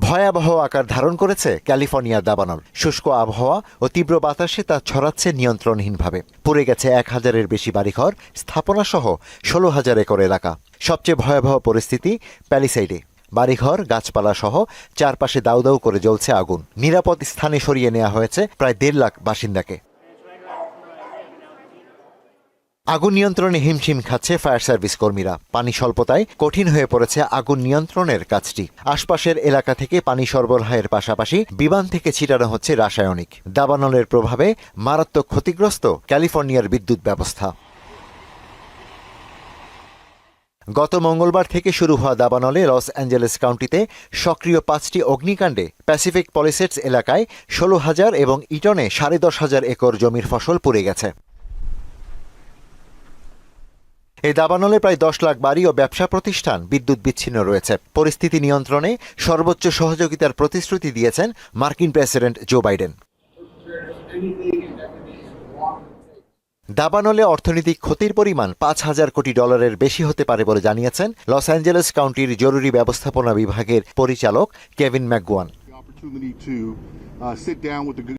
ভয়াবহ আকার ধারণ করেছে ক্যালিফোর্নিয়ার দাবানল। শুষ্ক আবহাওয়া ও তীব্র বাতাসে তা ছড়াচ্ছে নিয়ন্ত্রণহীনভাবে। পুড়ে গেছে এক হাজারের বেশি বাড়িঘর, স্থাপনাসহ ষোলো হাজার একর এলাকা। সবচেয়ে ভয়াবহ পরিস্থিতি প্যালিসাইডে। বাড়িঘর গাছপালা সহ চারপাশে দাউ দাউ করে জ্বলছে আগুন। নিরাপদ স্থানে সরিয়ে নেওয়া হয়েছে প্রায় দেড় লাখ বাসিন্দাকে। আগুন নিয়ন্ত্রণে হিমশিম খাচ্ছে ফায়ার সার্ভিস কর্মীরা। পানি স্বল্পতায় কঠিন হয়ে পড়েছে আগুন নিয়ন্ত্রণের কাজটি। আশপাশের এলাকা থেকে পানি সরবরাহের পাশাপাশি বিমান থেকে ছিটানো হচ্ছে রাসায়নিক। দাবানলের প্রভাবে মারাত্মক ক্ষতিগ্রস্ত ক্যালিফোর্নিয়ার বিদ্যুৎ ব্যবস্থা। গত মঙ্গলবার থেকে শুরু হওয়া দাবানলে লস অ্যাঞ্জেলেস কাউন্টিতে সক্রিয় পাঁচটি অগ্নিকাণ্ডে প্যাসিফিক পলিসেটস এলাকায় ষোলো হাজার এবং ইটনে সাড়ে দশ হাজার একর জমির ফসল পুড়ে গেছে। এই দাবানলে প্রায় দশ লাখ বাড়ি ও ব্যবসা প্রতিষ্ঠান বিদ্যুৎ বিচ্ছিন্ন রয়েছে। পরিস্থিতি নিয়ন্ত্রণে সর্বোচ্চ সহযোগিতার প্রতিশ্রুতি দিয়েছেন মার্কিন প্রেসিডেন্ট জো বাইডেন। দাবানলে অর্থনৈতিক ক্ষতির পরিমাণ পাঁচ হাজার কোটি ডলারের বেশি হতে পারে বলে জানিয়েছেন লস অ্যাঞ্জেলেস কাউন্টির জরুরি ব্যবস্থাপনা বিভাগের পরিচালক কেভিন ম্যাকগুয়ান।